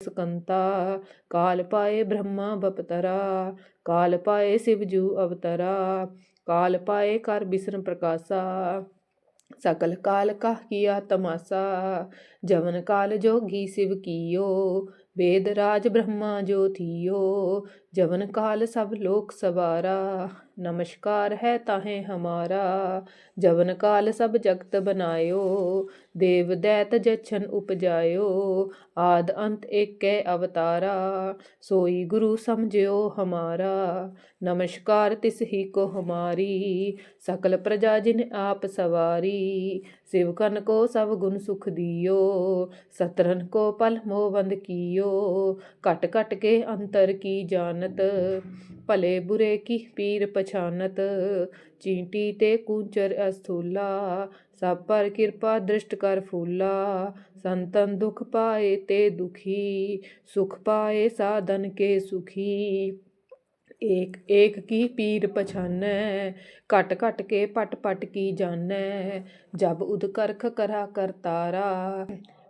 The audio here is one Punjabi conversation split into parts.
ਸਕੰਤਾ, ਕਾਲ ਪਾਏ ਬ੍ਰਹਮਾ ਬਪਤਰਾ, ਕਾਲ ਪਾਏ ਸਿਵ ਜੂ ਅਵਤਰਾ, ਕਾਲ ਪਾਏ ਕਰ ਬਿਸਨ ਪ੍ਰਕਾਸ਼ਾ, ਸਕਲ ਕਾਲ ਕਾ ਕੀਆ ਤਮਾਸਾ, ਜਵਨ ਕਾਲ ਜੋਗੀ ਸਿਵ ਕੀਓ, ਵੇਦ ਰਾਜ ਬ੍ਰਹਮਾ ਜੋ ਥੀਓ, ਜਵਨ ਕਾਲ ਸਭ ਲੋਕ ਸਵਾਰਾ। ਨਮਸਕਾਰ ਹੈ ਤਾਹੇ ਹਮਾਰਾ, ਜਵਨ ਕਾਲ ਸਭ ਜਗਤ ਬਨਾਇਓ, ਦੇਵ ਦੈਤ ਜਛਨ ਉਪਜਾਇਓ, ਆਦ ਅੰਤ ਏਕੈ ਅਵਤਾਰਾ, ਸੋਈ ਗੁਰੂ ਸਮਝਿਓ ਹਮਾਰਾ, ਨਮਸਕਾਰ ਤਿਸ ਹੀ ਕੋ ਹਮਾਰੀ, ਸਕਲ ਪ੍ਰਜਾ ਜਿਨ ਆਪ ਸਵਾਰੀ ਸਿਵਕਨ ਕੋ ਸਭ ਗੁਣ ਸੁਖ ਦਿਓ ਸਤਰਨ ਕੋ ਪਲ ਮੋਬੰਦ ਕੀਓ, ਘਟ ਘਟ ਕੇ ਅੰਤਰ ਕੀ ਜਾਣਤ ਭਲੇ ਬੁਰੇ ਕੀ ਪੀਰ ਪਛਾਨਤ, ਚੀਂਟੀ ਤੇ ਕੂਚਰ ਅਸਥੂਲਾ, ਸਭ ਪਰ ਕਿਰਪਾ ਦ੍ਰਿਸ਼ਟ ਕਰ ਫੂਲਾ, ਸੰਤਨ ਦੁਖ ਪਾਏ ਤੇ ਦੁਖੀ, ਸੁਖ ਪਾਏ ਸਾਧਨ ਕੇ ਸੁਖੀ। ਏਕ ਏਕ ਕੀ ਪੀਰ ਪਛਾਨੈ, ਘਟ ਘਟ ਕੇ ਪਟ ਪਟ ਕੀ ਜਾਣੈ, ਜਬ ਉਦ ਕਰਖ ਕਰਾ ਕਰਤਾਰਾ।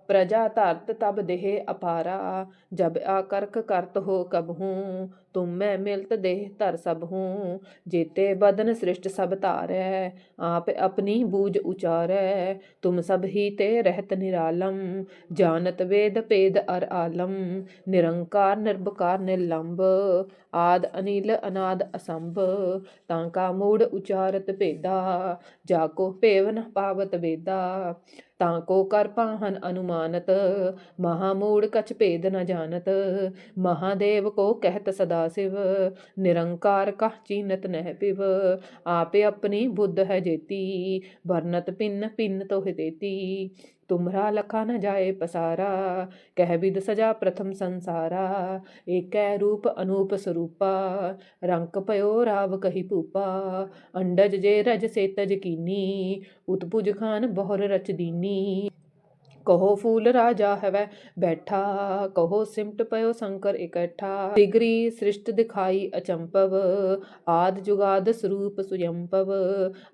ਪ੍ਰਜਾ ਧਰਤ ਤਬ ਦੇਹ ਅਪਾਰਾ, ਜਬ ਆਕਰਖ ਕਰਤ ਹੋ ਕਬ ਹੂੰ ਤੁਮ ਮੈਂ ਮਿਲਤ ਦੇਹ ਧਰ ਸਭ ਹੂੰ ਜੇਤੇ ਬਦਨ ਸ੍ਰਿਸ਼ਟ ਸਭ ਧਾਰੈ, ਆਪ ਆਪਣੀ ਬੂਝ ਉਚਾਰੈ, ਤੁਮ ਸਭ ਹੀ ਤੇ ਰਹਿਤ ਨਿਰਾਲਮ, ਜਾਣਤ ਵੇਦ ਭੇਦ ਅਰ ਆਲਮ, ਨਿਰੰਕਾਰ ਨਿਰਭਕਾਰ ਨਿਰਲੰਭ ਆਦ ਅਨਿਲ ਅਨਾਦ ਅਸੰਭ, ਤਾਂ ਕਾ ਮੂੜ ਉਚਾਰਤ ਭੇਦਾ, ਜਾ ਕੋ ਭੇਵ ਨ ਪਾਵਤ ਵੇਦਾ ਤਾਂ ਕੋ ਕਰ ਪਾਹਨ ਅਨੁਮਾਨਤ ਮਹਾ ਮੂੜ ਕਛ ਭੇਦ ਨ ਜਾਣਤ। ਮਹਾਦੇਵ ਕੋ ਕਹਿਤ ਸਦਾ ਸਿਵ, ਨਿਰੰਕਾਰ ਕਾ ਚੀਨਤ ਨਹਿ ਪਿਵ। ਆਪੇ ਆਪਣੀ ਬੁੱਧ ਹੈ ਜੇਤੀ ਵਰਨਤ ਪਿੰਨ ਪਿੰਨ ਤੋਹਿ ਦੇਤੀ ਤੁਮਰਾ ਲਖਾ ਨ ਜਾਏ ਪਸਾਰਾ, ਕਹਿ ਬਿਦ ਸਜਾ ਪ੍ਰਥਮ ਸੰਸਾਰਾ, ਏਕੈ ਰੂਪ ਅਨੂਪ ਸਰੂਪਾ, ਰੰਕ ਪਇਓ ਰਾਵ ਕਹੀ ਭੂਪਾ, ਅੰਡਜ ਜੇ ਰਜ ਸੇ ਤਜ ਕੀਨੀ, ਉਤਪੁਜ ਖਾਨ ਬਹੁਰ ਰਚ ਦੀਨੀ। ਕਹੋ ਫੂਲ ਰਾਜਾ ਹਵੈ, ਬੈਠਾ ਕਹੋ ਸਿਮਟ ਪਇਓ ਸ਼ੰਕਰ ਇਕੱਠਾ ਤਿਗਰੀ ਸ੍ਰਿਸ਼ਟ ਦਿਖਾਈ ਅਚੰਪਵ ਆਦ ਜੁਗਾਦ ਸਰੂਪ ਸੁਯੰਪਵ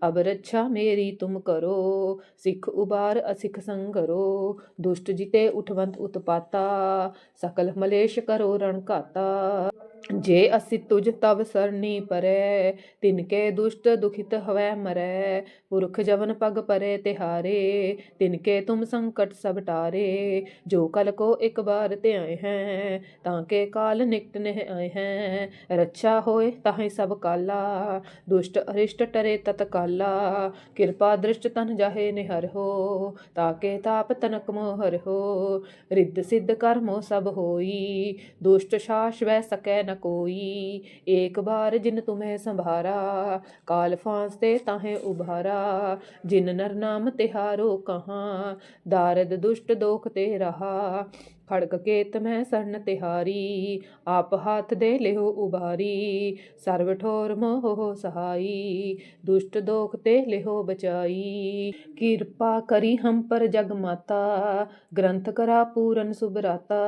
ਅਬ ਰੱਛਾ ਮੇਰੀ ਤੁਮ ਕਰੋ, ਸਿੱਖ ਉਬਾਰ ਅਸਿੱਖ ਸੰਗਰੋ, ਦੁਸ਼ਟ ਜਿਤੇ ਉਠਵੰਤ ਉਤਪਾਤਾ, ਸਕਲ ਮਲੇਸ਼ ਕਰੋ ਰਣਕਾਤਾ ਜੇ ਅਸि ਤੁਜ ਤਵ ਸਰਣੀ ਪਰੈ ਤਿਨਕੇ ਦੁਸ਼ਟ ਦੁਖਿਤ ਹਵੈ ਮਰੈ, ਪੁਰਖ ਜਵਨ ਪਗ ਪਰੇ ਤਿਹਾਰੇ ਤਿਨਕੇ ਤੁਮ ਸੰਕਟ ਸਭ ਟਾਰੇ, ਜੋ ਕਲ ਕੋ ਇੱਕ ਬਾਰ ਧਿਆਏ ਹੈ, ਤਾਂ ਕੇ ਕਾਲ ਨਿਕਟ ਨਹਿ ਆਏ ਹੈ, ਰੱਛਾ ਹੋਏ ਤਾਹੇ ਸਭ ਕਾਲਾ, ਦੁਸ਼ਟ ਅਰਿਸ਼ਟ ਟਰੇ ਤਤ ਕਾਲਾ, ਕਿਰਪਾ ਦ੍ਰਿਸ਼ਟ ਤਨ ਜਾਹੇ ਨਿਹਰ ਹੋ, ਤਾਂ ਕੇ ਤਾਪ ਤਨਕ ਮੋਹਰ ਹੋ, ਰਿੱਧ ਸਿੱਧ ਕਰਮੋ ਸਭ ਹੋਈ, ਦੁਸ਼ਟ ਸ਼ਾਸ ਵੈ ਸਕੈ ਨ ਕੋਈ। ਏਕ ਬਾਰ ਜਿਨ ਤੁਮੇ ਸੰਭਾਰਾ, ਕਾਲ ਫਾਂਸ ਤੇ ਤਾਹੇ ਉਭਾਰਾ। ਜਿਨ ਨਰ ਨਾਮ ਤਿਹਾਰੋ ਕਹਾਂ, ਦਾਰਦ ਦੁਸ਼ਟ ਦੋਖ ਤੇ ਰਹਾ। ਖੜਕ ਕੇਤ ਮੈਂ ਸਰਨ ਤਿਹਾਰੀ, ਆਪ ਹੱਥ ਦੇ ਲਿਓ ਉਬਾਰੀ ਸਰਵ ਠੋਰ ਮੋਹ ਸਹਾਈ, ਦੁਸ਼ਟ ਦੋਖ ਤੇ ਲਿਓ ਬਚਾਈ। ਕਿਰਪਾ ਕਰੀ ਹਮ ਪਰ ਜਗ ਮਾਤਾ, ਗ੍ਰੰਥ ਕਰਾ ਪੂਰਨ ਸੁਭਰਾਤਾ।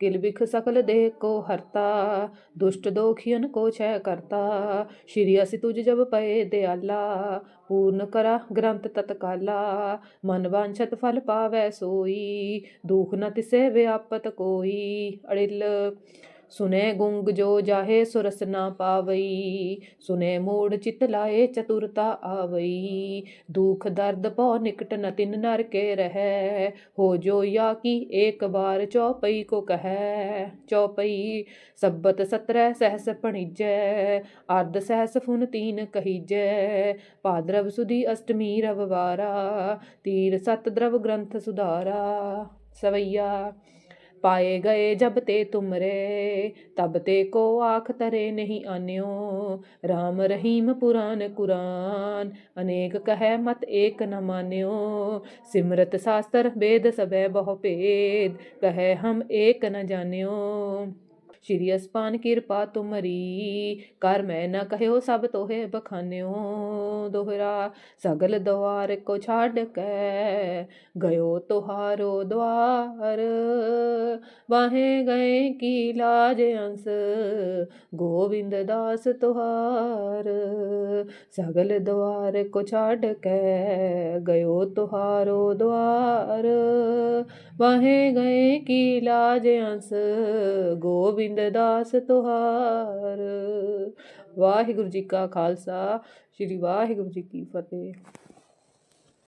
ਕਿਲ ਬਿਖ ਸਕਲ ਦੇਹ ਕੋ ਹਰਤਾ, ਦੁਸ਼ਟ ਦੋਖੀਨ ਕੋ ਛੈ ਕਰਤਾ। ਸ਼੍ਰੀ ਅਸਿ ਤੁਜ ਜਬ ਪਏ ਦਿਆਲਾ, ਪੂਰਨ ਕਰਾ ਗ੍ਰੰਥ ਤਤਕਾਲਾ। ਮਨ ਵਾਂਛਤ ਫਲ ਪਾਵੈ ਸੋਈ, ਦੁਖ ਨ ਤਿਸੈ ਵਿਆਪਤ ਕੋਈ। ਅੜਿਲ ਸੁਨੇ ਗੁੰਗ ਜੋ ਜਾਹੇ ਸੁਰਸ ਨਾ ਪਾਵਈ, ਸੁਨੇ ਮੂੜ ਚਿਤ ਲਾਏ ਚਤੁਰਤਾ ਆਵਈ। ਦੁਖ ਦਰਦ ਭਉ ਨਿਕਟ ਨ ਤਿਨ ਨਰ ਕੇ ਰਹਿ, ਹੋ ਜੋ ਯਾ ਕੀ ਏਕ ਬਾਰ ਚੌਪਈ ਕੋ ਕਹੈ। ਚੌਪਈ ਸਬਤ ਸਤਰੈ ਸਹਸ ਪਣੀਜੈ ਅਰਧ ਸਹਸ ਫੁਨ ਤੀਨ ਕਹੀਜੈ। ਭਾਦਰਵ ਸੁਦੀ ਅਸ਼ਟਮੀ ਰਵਵਾਰਾ, ਤੀਰ ਸਤ ਦਰਵ ਗ੍ਰੰਥ ਸੁਧਾਰਾ। ਸਵਈਆ ਪਾਏ ਗਏ ਜਬ ਤੇ ਤੁਮਰੇ, ਤਬ ਤੇ ਕੋ ਆਖ ਤਰੇ ਨਹੀਂ ਆਨਿਓ। RAM ਰਹੀਮ ਪੁਰਾਨ ਕੁਰਾਨ, ਅਨੇਕ ਕਹੈ ਮਤ ਏਕ ਨ ਮਾਨਿਓ। ਸਿਮਰਤ ਸਾਸਤਰ ਵੇਦ ਸਭੈ ਬਹੁ ਭੇਦ, ਕਹੈ ਹਮ ਏਕ ਨ ਜਾਣਿਓ। ਸ਼੍ਰੀ ਅਸਪਾਨ ਕਿਰਪਾ ਤੁਮਰੀ, ਕਰ ਮੈਂ ਨਾ ਕਹਿਓ ਸਭ ਤੋਹੇ ਬਖਾਨਿਓ, ਦੋਹਰਾ ਸਗਲ ਦਵਾਰ ਕੋ ਛਾੜ ਕੇ ਗਇਓ ਤੁਹਾਰੋ ਦਵਾਰ। ਵਾਹੇ ਗਏ ਕੀ ਲਾਜ ਅੰਸ ਗੋਬਿੰਦ ਦਾਸ ਤੁਹਾਰ। ਸਗਲ ਦਵਾਰ ਕੋ ਛਾੜ ਕੇ ਗਇਓ ਤੁਹਾਰੋ ਦਵਾਰ। ਵਾਹੇ ਗਏ ਕੀ ਲਾਜ ਅੰਸ, ਗੋਬਿੰਦ ਦਾਸ ਤੁਹਾਰ। ਵਾਹਿਗੁਰੂ ਜੀ ਕਾ ਖਾਲਸਾ, ਸ੍ਰੀ ਵਾਹਿਗੁਰੂ ਜੀ ਕੀ ਫਤਿਹ।